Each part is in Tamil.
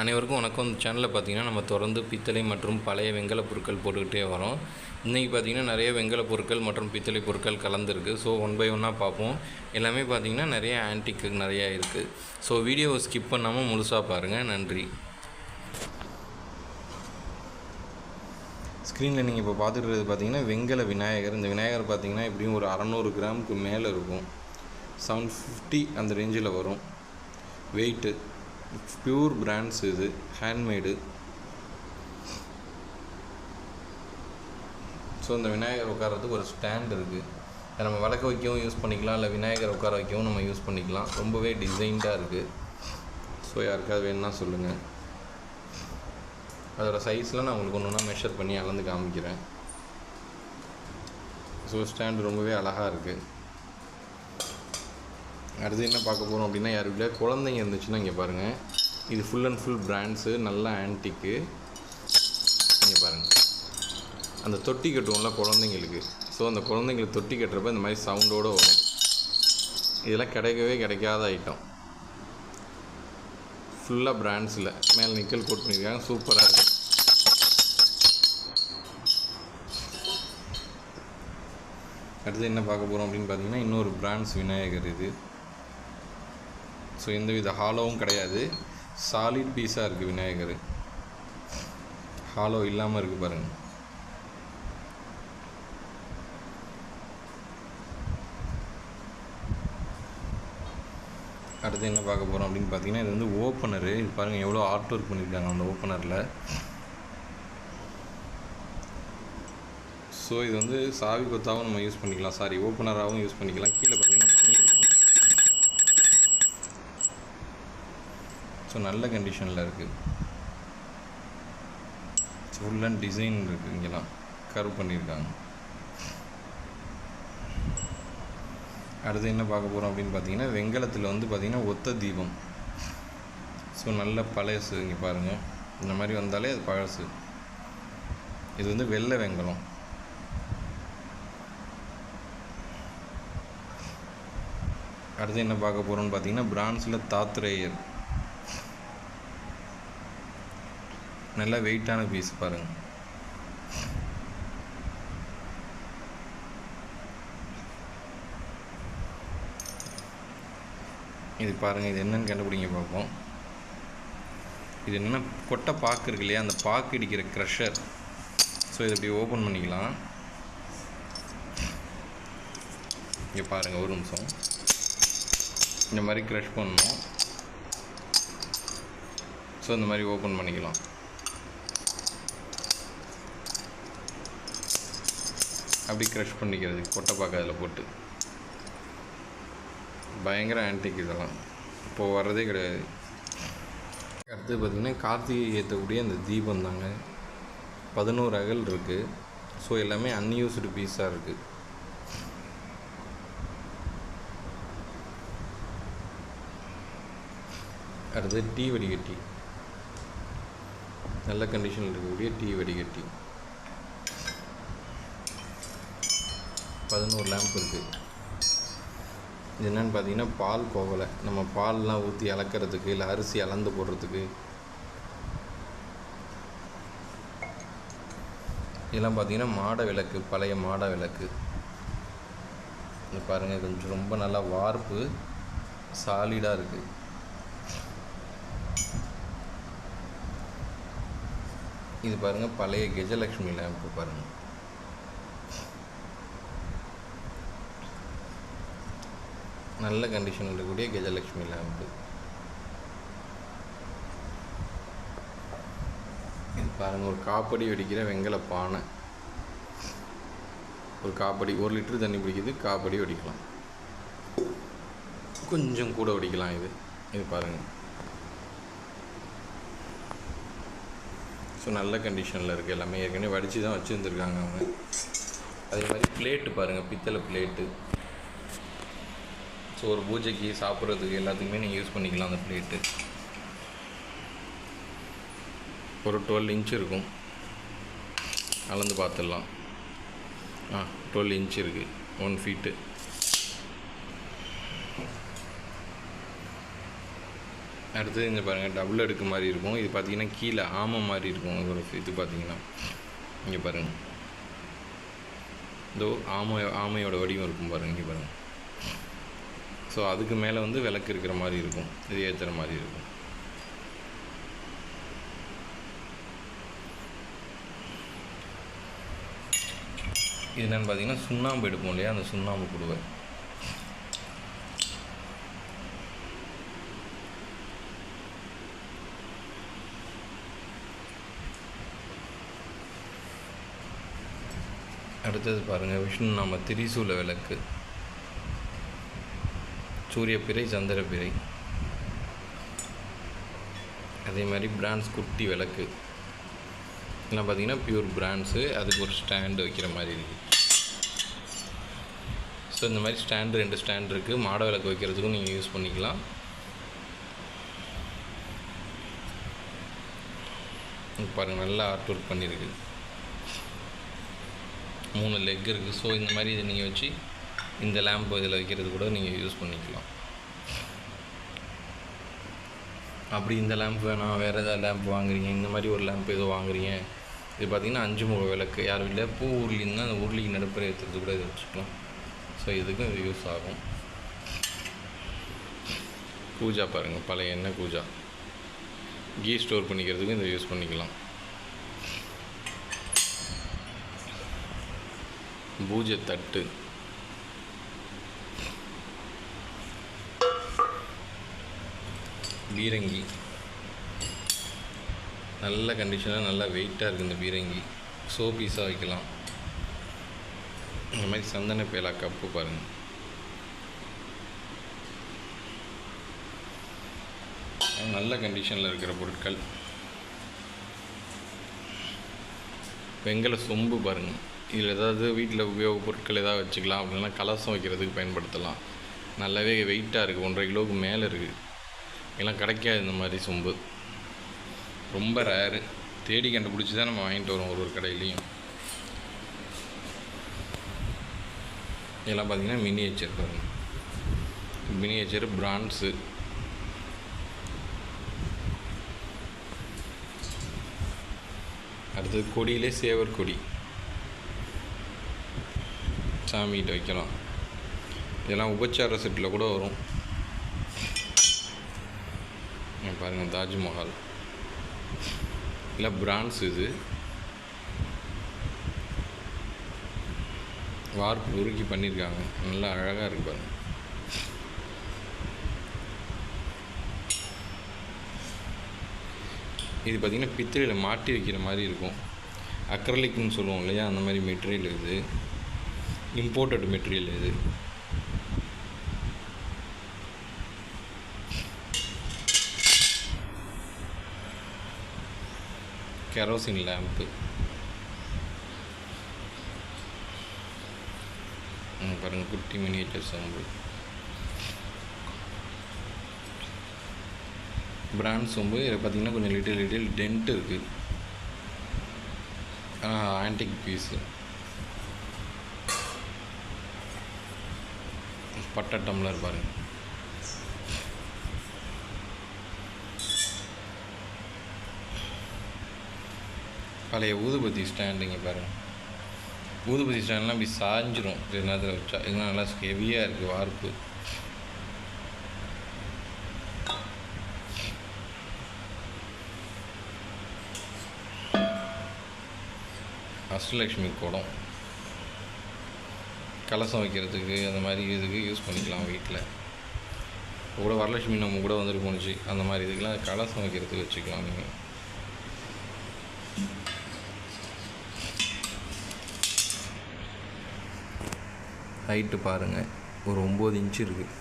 அனைவருக்கும் வணக்கம். இந்த சேனலில் பார்த்தீங்கன்னா நம்ம தொடர்ந்து பித்தளை மற்றும் பழைய வெங்கல பொருட்கள் போட்டுக்கிட்டே வரோம். இன்றைக்கி பார்த்தீங்கன்னா நிறைய வெங்கல பொருட்கள் மற்றும் பித்தளை பொருட்கள் கலந்துருக்கு. ஸோ ஒன் பை ஒன்னாக பார்ப்போம். எல்லாமே பார்த்தீங்கன்னா நிறைய ஆன்டிக்கு நிறையா இருக்குது ஸோ வீடியோவை ஸ்கிப் பண்ணாமல் முழுசாக பாருங்கள் நன்றி. ஸ்க்ரீனில் நீங்கள் இப்போ பார்த்துக்கிறது பார்த்தீங்கன்னா வெங்கல விநாயகர். இந்த விநாயகர் பார்த்தீங்கன்னா எப்படியும் ஒரு அறநூறு கிராமுக்கு மேலே இருக்கும். செவன் ஃபிஃப்டி அந்த ரேஞ்சில் வரும். வெயிட்டு ப்யூர் பிராண்ட்ஸ் இது ஹேண்ட்மேடு ஸோ இந்த விநாயகர் உட்காரத்துக்கு ஒரு ஸ்டாண்ட் இருக்குது இதை நம்ம விளக்க வைக்கவும் யூஸ் பண்ணிக்கலாம். இல்லை விநாயகர் உட்கார வைக்கவும் நம்ம யூஸ் பண்ணிக்கலாம். ரொம்பவே டிசைன்டாக இருக்குது ஸோ யாருக்காவது வேணும்னா சொல்லுங்கள் அதோட சைஸில் நான் உங்களுக்கு ஒன்று ஒன்றா மெஷர் பண்ணி அளந்து காமிக்கிறேன். ஸோ ஸ்டாண்ட் ரொம்பவே அழகாக இருக்குது அடுத்து என்ன பார்க்க போகிறோம் அப்படின்னா யாரும் இல்லை குழந்தைங்க இருந்துச்சுன்னா இங்கே பாருங்கள் இது ஃபுல் அண்ட் ஃபுல் பிராண்ட்ஸு நல்ல ஆன்டிக்கு இங்கே பாருங்கள் அந்த தொட்டி கட்டுவோம்ல குழந்தைங்களுக்கு. ஸோ அந்த குழந்தைங்களுக்கு தொட்டி கட்டுறப்ப இந்த மாதிரி சவுண்டோடு வரும். இதெல்லாம் கிடைக்கவே கிடைக்காத ஐட்டம் ஃபுல்லாக பிராண்ட்ஸில் மேலே நிக்கல் கோட் பண்ணியிருக்காங்க. சூப்பராக இருக்குது அடுத்து என்ன பார்க்க போகிறோம் அப்படின்னு பார்த்தீங்கன்னா இன்னொரு பிராண்ட்ஸ் விநாயகர் இது. ஸோ எந்த வித ஹாலோவும் கிடையாது. சாலிட் பீஸாக இருக்குது விநாயகர். ஹாலோ இல்லாமல் இருக்குது பாருங்கள் அடுத்து என்ன பார்க்க போகிறோம் அப்படின்னு பார்த்தீங்கன்னா இது வந்து ஓப்பனரு இது பாருங்கள் எவ்வளோ ஆர்ட் ஒர்க் பண்ணியிருக்காங்க அந்த ஓப்பனரில் ஸோ இது வந்து சாவி கொத்தாவும் நம்ம யூஸ் பண்ணிக்கலாம். சாரி ஓப்பனராகவும் யூஸ் பண்ணிக்கலாம். கீழே பார்த்தீங்கன்னா மணி இருக்குது ஸோ நல்ல கண்டிஷனில் இருக்குது ஃபுல் அண்ட் டிசைன் இருக்குது இங்கெல்லாம். கர்வ் பண்ணியிருக்காங்க. அடுத்து என்ன பார்க்க போகிறோம் அப்படின்னு பார்த்தீங்கன்னா வெங்கலத்தில் வந்து பார்த்திங்கன்னா ஒத்த தீபம். ஸோ நல்ல பழசு இங்கே பாருங்கள் இந்த மாதிரி வந்தாலே அது பழசு. இது வந்து வெள்ளை வெங்கலம். அடுத்து என்ன பார்க்க போகிறோம்னு பார்த்தீங்கன்னா பிரான்ஸில் தாத்ரேயர் நல்லா வெயிட்டான பீஸ் பாருங்கள் இது பாருங்கள் இது என்னென்னு கண்டுபிடிங்க பார்ப்போம். இது என்னென்னா கொட்டை பாக்கு இருக்கு இல்லையா? அந்த பாக்கு இடிக்கிற க்ரஷர் ஸோ இதை இப்படி ஓப்பன் பண்ணிக்கலாம். இங்கே பாருங்கள் ஒரு நிமிஷம். இந்த மாதிரி க்ரஷ் பண்ணணும். ஸோ இந்த மாதிரி ஓப்பன் பண்ணிக்கலாம். அப்படி க்ரஷ் பண்ணிக்கிறது கொட்டைப்பாக்கு அதில் போட்டு. பயங்கர ஆன்டிக் இதெல்லாம். இப்போது வர்றதே கிடையாது. அடுத்து பார்த்திங்கன்னா கார்த்திகை ஏற்றக்கூடிய அந்த தீபம் தாங்க. பதினோரு அகல் இருக்குது ஸோ எல்லாமே அன்யூஸ்டு பீஸாக இருக்குது அடுத்து டீ வடிகட்டி. நல்ல கண்டிஷனில் இருக்கக்கூடிய டீ வடிகட்டி. பதினோரு லேம்ப் இருக்குது இது என்னென்னு பார்த்தீங்கன்னா பால் கோவலை. நம்ம பால்லாம் ஊற்றி அளக்கிறதுக்கு இல்லை அரிசி அளந்து போடுறதுக்கு. இதெல்லாம் பார்த்தீங்கன்னா மாட விளக்கு பழைய மாட விளக்கு. இது பாருங்கள் கொஞ்சம் ரொம்ப நல்லா வார்ப்பு சாலிடாக இருக்குது இது பாருங்கள் பழைய கெஜலக்ஷ்மி லேம்பு பாருங்கள் நல்ல கண்டிஷனில் இருக்கக்கூடிய கஜலக்ஷ்மி லேம்பு இது பாருங்கள் ஒரு காப்படி வெடிக்கிற வெங்கல பானை. ஒரு காப்படி ஒரு லிட்டர் தண்ணி பிடிக்குது காப்படி வெடிக்கலாம். கொஞ்சம் கூட வெடிக்கலாம் இது. இது பாருங்கள் ஸோ நல்ல கண்டிஷனில் இருக்குது எல்லாமே. ஏற்கனவே வடித்து தான் வச்சுருந்துருக்காங்க அவங்க. அதே மாதிரி பிளேட்டு பாருங்கள் பித்தளை பிளேட்டு ஸோ ஒரு பூஜைக்கு சாப்பிட்றதுக்கு எல்லாத்துக்குமே நீங்கள் யூஸ் பண்ணிக்கலாம் அந்த பிளேட்டு ஒரு டுவெல் இன்ச் இருக்கும். அளந்து பார்த்துடலாம். ஆ டுவெல் இன்ச் இருக்குது ஒன் ஃபீட்டு அடுத்தது இங்கே பாருங்கள் டபுள் அடுக்கு மாதிரி இருக்கும். இது பார்த்தீங்கன்னா கீழே ஆமை மாதிரி இருக்கும். ஒரு இது பார்த்தீங்கன்னா இங்கே பாருங்கள் இதோ ஆமை ஆமையோட வடிவம் இருக்கும் பாருங்கள் இங்கே பாருங்கள் ஸோ அதுக்கு மேலே வந்து விளக்கு இருக்கிற மாதிரி இருக்கும். இது ஏற்றுற மாதிரி இருக்கும். இது என்னென்னு பார்த்தீங்கன்னா சுண்ணாம்பு எடுப்போம் இல்லையா? அந்த சுண்ணாம்பு குடுவை அடுத்தது பாருங்கள் விஷ்ணு நாம திரிசூல விளக்கு. சூரியப்பிறை சந்திரப்பிறை. அதே மாதிரி பிராண்ட்ஸ் குட்டி விளக்கு. இதெல்லாம் பார்த்தீங்கன்னா பியூர் பிராண்ட்ஸு அதுக்கு ஒரு ஸ்டாண்டு வைக்கிற மாதிரி இருக்குது ஸோ இந்த மாதிரி ஸ்டாண்டு ரெண்டு ஸ்டாண்ட் இருக்குது மாட விளக்கு வைக்கிறதுக்கும் நீங்கள் யூஸ் பண்ணிக்கலாம். பாருங்கள் நல்லா ஆர்ட் ஒர்க் பண்ணியிருக்கு. மூணு லெக் இருக்குது ஸோ இந்த மாதிரி இதை நீங்கள் வச்சு இந்த லேம்ப் இதில் வைக்கிறது கூட நீங்கள் யூஸ் பண்ணிக்கலாம். அப்படி இந்த லேம்ப் வேணாம் வேறு ஏதாவது லேம்ப் வாங்குறீங்க இந்த மாதிரி ஒரு லேம்ப் ஏதோ வாங்குறீங்க. இது பார்த்தீங்கன்னா அஞ்சு முக விளக்கு யார் வீட்டில் பூ உருளின்னா அந்த உருளிக்கு நடுப்புற ஏற்றுறது கூட இதை வச்சுக்கலாம். ஸோ இதுக்கும் இது யூஸ் ஆகும். கூஜா பாருங்கள் பழைய எண்ணெய் கூஜா கீ ஸ்டோர் பண்ணிக்கிறதுக்கும் இதை யூஸ் பண்ணிக்கலாம். பூஜை தட்டு. பீரங்கி. நல்ல கண்டிஷனாக நல்லா வெயிட்டாக இருக்குது இந்த பீரங்கி. சோ பீஸாக வைக்கலாம். இந்த மாதிரி சந்தன பேலா கப்பு பாருங்கள் நல்ல கண்டிஷனில் இருக்கிற பொருட்கள். வெங்கல சொம்பு பாருங்கள் இதில் ஏதாவது வீட்டில் உபயோகப் பொருட்கள் ஏதாவது வச்சுக்கலாம். அப்படின்னா கலசம் வைக்கிறதுக்கு பயன்படுத்தலாம். நல்லாவே வெயிட்டாக இருக்குது ஒன்றரை கிலோவுக்கு மேலே இருக்குது எல்லாம் கிடைக்காது இந்த மாதிரி சொம்பு. ரொம்ப ரேரு தேடி கண்டுபிடிச்சி தான் நம்ம வாங்கிட்டு வரோம் ஒரு ஒரு கடையிலையும். இதெல்லாம் பார்த்தீங்கன்னா மினியேச்சர் பாருங்கள் மினியேச்சர் பிரான்ஸு அடுத்தது கொடியிலே சேவர் கொடி. சாமிகிட்ட வைக்கலாம். இதெல்லாம் உபச்சார செட்டில் கூட வரும். பாருங்கள் பாருங்க தாஜ்மஹால் இல்லை பிராண்ட்ஸ் இது. வார்ப்பு உருக்கி பண்ணியிருக்காங்க நல்லா அழகாக இருக்கு பாருங்க. இது பார்த்திங்கன்னா பித்திரையில் மாட்டி வைக்கிற மாதிரி இருக்கும். அக்ரலிக்னு சொல்லுவோம் இல்லையா? அந்த மாதிரி மெட்டீரியல் இது. இம்போர்ட்டட் மெட்டீரியல் இது. கெரோசின் லேம்ப்பு பாருங்கள் குட்டி மினியேச்சர் சோம்பு பிராண்ட் சோம்பு இதில் பார்த்தீங்கன்னா கொஞ்சம் லிட்டில் லிட்டில் டென்ட் இருக்குது ஆன்டிக் பீஸு பட்டை டம்ளர் பாருங்கள் பழைய ஊதுபத்தி ஸ்டாண்டுங்க பாருங்கள் ஊதுபத்தி ஸ்டாண்ட்லாம் இப்படி சாஞ்சிரும். இது நேரத்தில் வச்சா. இதெல்லாம் நல்லா ஹெவியாக இருக்குது வார்ப்பு. அஷ்டலக்ஷ்மி குடம். கலசம் வைக்கிறதுக்கு அந்த மாதிரி இதுக்கு யூஸ் பண்ணிக்கலாம் வீட்டில் இப்போ கூட வரலட்சுமி நம்ம கூட வந்துட்டு போணுச்சு. அந்த மாதிரி இதுக்கெல்லாம் கலசம் வைக்கிறதுக்கு வச்சுக்கலாம் நீங்கள் ஹைட்டு பாருங்கள் ஒரு ஒம்பது இன்ச்சு இருக்குது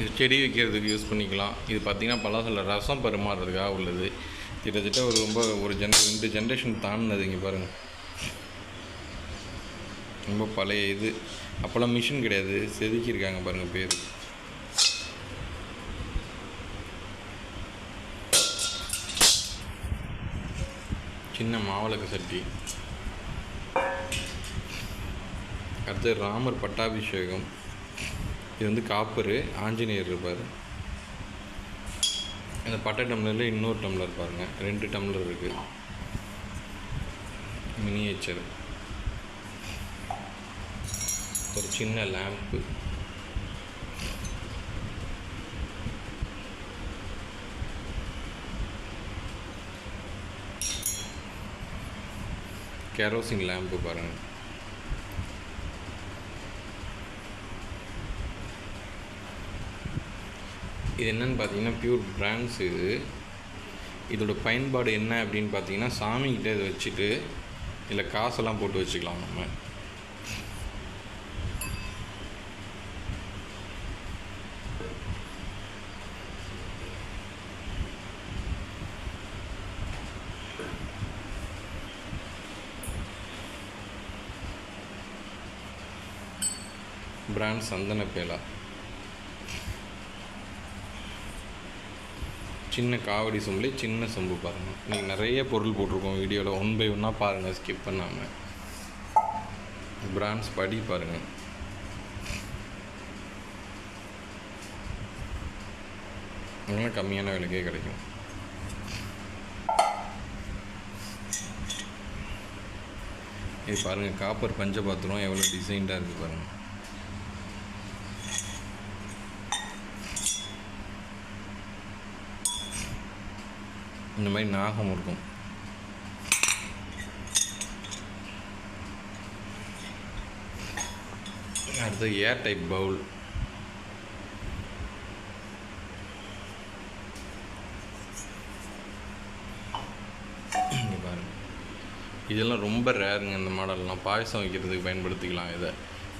இது செடி வைக்கிறதுக்கு யூஸ் பண்ணிக்கலாம். இது பார்த்திங்கன்னா பலாசல ரசம் பரிமாறுறதுக்காக உள்ளது. கிட்டத்தட்ட ஒரு ரொம்ப ஒரு ஜென் ரெண்டு ஜென்ரேஷன் தாண்டினது இங்கே பாருங்கள் ரொம்ப பழைய இது. அப்போல்லாம் மிஷின் கிடையாது. செதுக்கியிருக்காங்க பாருங்கள் பேர். சின்ன மாவிளக்கு சட்டி. அடுத்து ராமர் பட்டாபிஷேகம். இது வந்து காப்பர் ஆஞ்சநேயர் இருப்பார். இந்த பட்டை டம்ளரில் இன்னொரு டம்ளர் பாருங்கள் ரெண்டு டம்ளர் இருக்குது மினியேச்சர். ஒரு சின்ன லேம்ப்பு. கேரோசின் லேம்பு பாருங்கள் இது என்னென்னு பார்த்தீங்கன்னா பியூர் பிராண்ட்ஸ் இது. இதோட பயன்பாடு என்ன அப்படின்னு பார்த்தீங்கன்னா சாமிக்கிட்ட இதை வச்சுட்டு இதில் காசெல்லாம் போட்டு வச்சுக்கலாம் நம்ம. பிராண்ட் சந்தன பேலா. சின்ன காவடி சொம்புலே சின்ன சொம்பு பாருங்கள் நீங்கள் நிறைய பொருள் போட்டிருக்கோம் வீடியோவில் ஒன் பை ஒன்னாக பாருங்கள் ஸ்கிப் பண்ணாமல் பிராண்ட்ஸ் படி பாருங்கள் இன்னும் கம்மியான விலைக்கே கிடைக்கும். இது பாருங்கள் காப்பர் பஞ்ச பாத்திரம் எவ்வளோ டிசைன்டாக இருக்குது பாருங்கள் இந்த மாதிரி நாகம் இருக்கும். அடுத்து ஏர் டைப் பவுல் இதெல்லாம் ரொம்ப ரேருங்க இந்த மாடல்லாம். பாயசம் வைக்கிறதுக்கு பயன்படுத்திக்கலாம் இதை.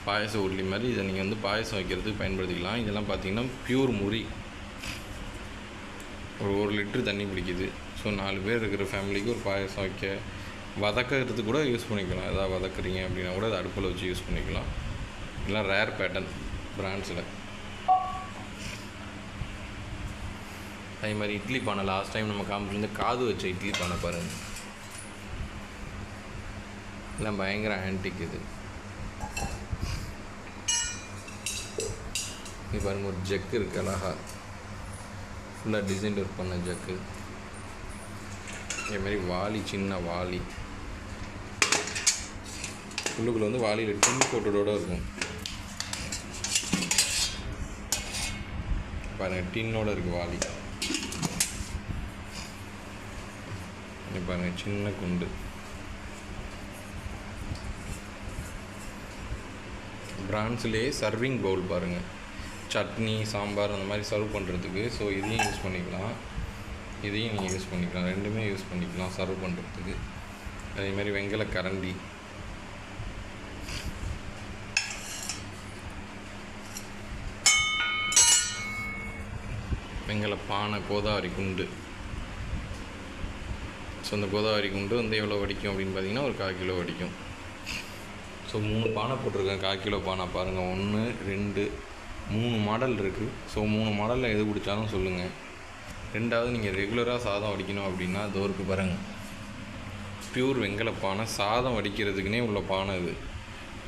பாயச உருளி மாதிரி இதை நீங்கள் வந்து பாயசம் வைக்கிறதுக்கு பயன்படுத்திக்கலாம். இதெல்லாம் பார்த்தீங்கன்னா ப்யூர் முறி ஒரு ஒரு லிட்ரு தண்ணி பிடிக்குது ஸோ நாலு பேர் இருக்கிற ஃபேமிலிக்கு ஒரு பாயசம் வைக்க வதக்கிறதுக்கு கூட யூஸ் பண்ணிக்கலாம். எதாவது வதக்குறீங்க அப்படின்னா கூட அதை அடுப்பில் வச்சு யூஸ் பண்ணிக்கலாம். இதெல்லாம் ரேர் பேட்டர்ன் பிராண்ட்ஸில் அதே மாதிரி இட்லி பானை லாஸ்ட் டைம் நம்ம காமிச்சிருந்து காது வச்ச இட்லி பானை பாருங்கள் எல்லாம் பயங்கர ஆன்டிக் இது. இது பாருங்கள் ஒரு ஜெக் இருக்கு அழகா. ஃபுல்லாக டிசைன் ஒர்க் பண்ண ஜக்கு இதே மாதிரி வாலி சின்ன வாலி. உள்ளுக்குள்ளே வந்து வாலியில் டின் கோட்டடோட இருக்கும். பாருங்கள் டின்னோட இருக்குது வாலி. பாருங்கள் சின்ன குண்டு. பிரான்ஸ்லேயே சர்விங் பவுல் பாருங்கள் சட்னி சாம்பார் அந்த மாதிரி சர்வ் பண்ணுறதுக்கு ஸோ இதையும் யூஸ் பண்ணிக்கலாம். இதையும் நீங்கள் யூஸ் பண்ணிக்கலாம். ரெண்டுமே யூஸ் பண்ணிக்கலாம் சர்வ் பண்ணுறதுக்கு அதே மாதிரி வெங்கல கரண்டி. வெங்கல பானை கோதாவரி குண்டு. ஸோ அந்த கோதாவரி குண்டு வந்து எவ்வளோ வடிக்கும் அப்படின்னு பார்த்தீங்கன்னா ஒரு கால் கிலோ வடிக்கும். ஸோ மூணு பானை போட்டிருக்கேன். கால் கிலோ பானை பாருங்கள் ஒன்று ரெண்டு மூணு மாடல் இருக்குது ஸோ மூணு மாடலில் எது பிடிச்சாலும் சொல்லுங்கள் ரெண்டாவது நீங்கள் ரெகுலராக சாதம் வடிக்கணும் அப்படின்னா தோருக்கு பாருங்கள் பியூர் வெங்கல பானை. சாதம் வடிக்கிறதுக்குனே உள்ள பானை இது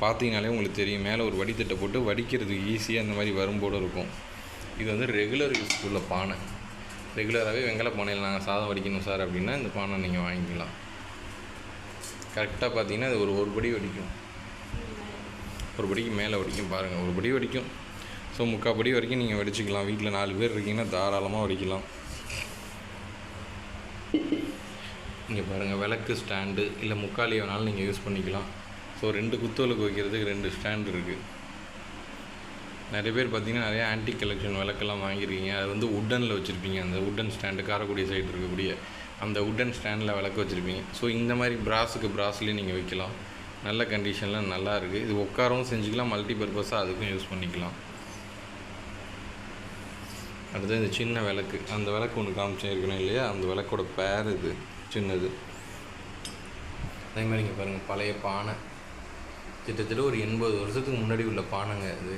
பார்த்தீங்கனாலே உங்களுக்கு தெரியும். மேலே ஒரு வடித்தட்டை போட்டு வடிக்கிறதுக்கு ஈஸியாக இந்த மாதிரி வரும்போடு இருக்கும். இது வந்து ரெகுலர் யூஸ் உள்ள பானை. ரெகுலராகவே வெங்கல பானையில் நாங்கள் சாதம் வடிக்கணும் சார் அப்படின்னா இந்த பானை நீங்கள் வாங்கிக்கலாம். கரெக்டாக பார்த்தீங்கன்னா இது ஒரு ஒரு படி வடிக்கும். ஒரு படிக்கு மேலே வடிக்கும். பாருங்கள் ஒரு படி வடிக்கும். ஸோ முக்காப்படி வரைக்கும் நீங்கள் வெடிச்சிக்கலாம். வீட்டில் நாலு பேர் இருக்கீங்கன்னா தாராளமாக வெடிக்கலாம். இங்கே பாருங்கள் விளக்கு ஸ்டாண்டு. இல்லை முக்காலி வேணாலும் நீங்கள் யூஸ் பண்ணிக்கலாம். ஸோ ரெண்டு குத்துவலுக்கு வைக்கிறதுக்கு ரெண்டு ஸ்டாண்ட் இருக்குது நிறைய பேர் பார்த்தீங்கன்னா நிறைய ஆன்டிக் கலெக்ஷன் விளக்கெல்லாம் வாங்கியிருக்கீங்க. அது வந்து உட்டனில் வச்சுருப்பீங்க. அந்த உட்டன் ஸ்டாண்டு காரக்குடி சைடு இருக்கக்கூடிய அந்த உட்டன் ஸ்டாண்டில் விளக்கு வச்சுருப்பீங்க. ஸோ இந்த மாதிரி ப்ராஸுக்கு ப்ராஸ்லேயே நீங்கள் வைக்கலாம். நல்ல கண்டிஷனில் நல்லா இருக்குது இது உட்காரவும் செஞ்சுக்கலாம். மல்டி பர்பஸாக அதுக்கும் யூஸ் பண்ணிக்கலாம். அடுத்து இந்த சின்ன விளக்கு. அந்த விளக்கு ஒன்று காமிச்சேன் இருக்கணும் இல்லையா? அந்த விளக்கோட பேர் இது சின்னது. அதே மாதிரி இங்கே பாருங்கள் பழைய பானை. கிட்டத்தட்ட ஒரு எண்பது வருஷத்துக்கு முன்னாடி உள்ள பானைங்க இது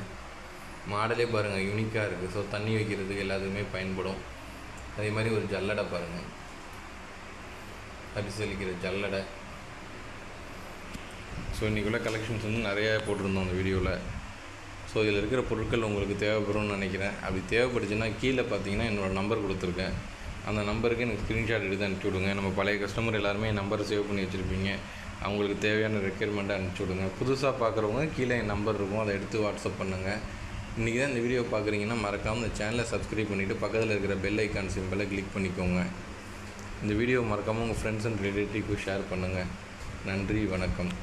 மாடலே பாருங்கள் யூனிக்காக இருக்குது ஸோ தண்ணி வைக்கிறதுக்கு எல்லாத்துக்குமே பயன்படும். அதே மாதிரி ஒரு ஜல்லடை பாருங்கள் பரிசளிக்கிற ஜல்லடை. ஸோ இன்றைக்குள்ள கலெக்ஷன்ஸ் வந்து நிறையா போட்டிருந்தோம் அந்த வீடியோவில் ஸோ இதில் இருக்கிற பொருட்கள் உங்களுக்கு தேவைப்படும்னு நினைக்கிறேன். அப்படி தேவைப்பட்டுச்சுன்னா கீழே பார்த்தீங்கன்னா என்னோடய நம்பர் கொடுத்துருக்கேன். அந்த நம்பருக்கு எனக்கு ஸ்க்ரீன்ஷாட் எடுத்து அனுப்பிச்சி விடுங்க. நம்ம பழைய கஸ்டமர் எல்லாருமே என் நம்பரை சேவ் பண்ணி வச்சுருப்பீங்க. அவங்களுக்கு தேவையான ரெக்யர்மெண்ட்டை அனுப்பிச்சி விடுங்க. புதுசாக பார்க்குறவங்க கீழே என் நம்பர் இருக்கும். அதை எடுத்து வாட்ஸ்அப் பண்ணுங்கள் இன்றைக்கி தான் இந்த வீடியோ பார்க்குறீங்கன்னா மறக்காமல் இந்த சேனலை சப்ஸ்கிரைப் பண்ணிவிட்டு பக்கத்தில் இருக்கிற பெல் ஐக்கான் சிம்பிளை கிளிக் பண்ணிக்கோங்க. இந்த வீடியோ மறக்காமல் உங்கள் ஃப்ரெண்ட்ஸ் அண்ட் ரிலேட்டிவ்க்கு ஷேர் பண்ணுங்கள் நன்றி வணக்கம்.